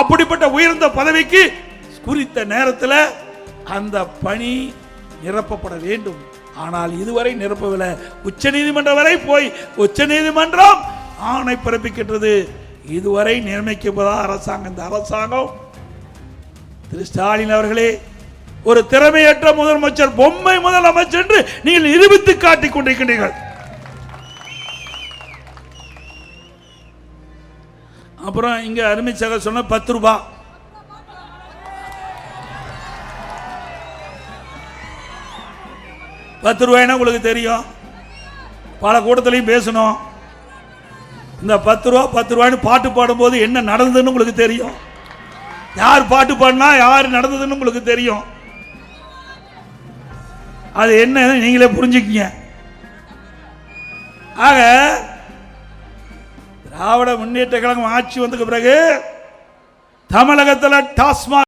அப்படிப்பட்ட உயர்ந்த பதவிக்கு குறித்த நேரத்தில் அந்த பணி நிரப்பப்பட வேண்டும். ஆனால் இதுவரை நிரப்பவில்லை. உச்ச நீதிமன்றம் வரை போய் உச்ச நீதிமன்றம் ஆணை பிறப்பிக்கின்றது. இதுவரை நியமிக்கப்பதா அரசாங்கம் இந்த அரசாங்கம் திரு ஸ்டாலின் அவர்களே ஒரு திறமையற்ற முதலமைச்சர் பொம்மை முதலமைச்சர் என்று நீங்கள் நிரூபித்து காட்டிக் கொண்டிருக்கின்றீர்கள். அப்புறம் இங்க அருமை சக சொன்ன பத்து ரூபா. பத்து ரூபாய்னா உங்களுக்கு தெரியும்? பல கூட்டத்திலையும் பேசணும். இந்த பத்து ரூபா பத்து ரூபாய்னு பாட்டு பாடும்போது என்ன நடந்ததுன்னு உங்களுக்கு தெரியும். யார் பாட்டு பாடினா யார் நடந்ததுன்னு உங்களுக்கு தெரியும். அது என்ன நீங்களே புரிஞ்சுக்கிங்க. ஆக திராவிட முன்னேற்ற கழகம் ஆட்சி வந்ததுக்கு பிறகு தமிழகத்தில் டாஸ்மாக்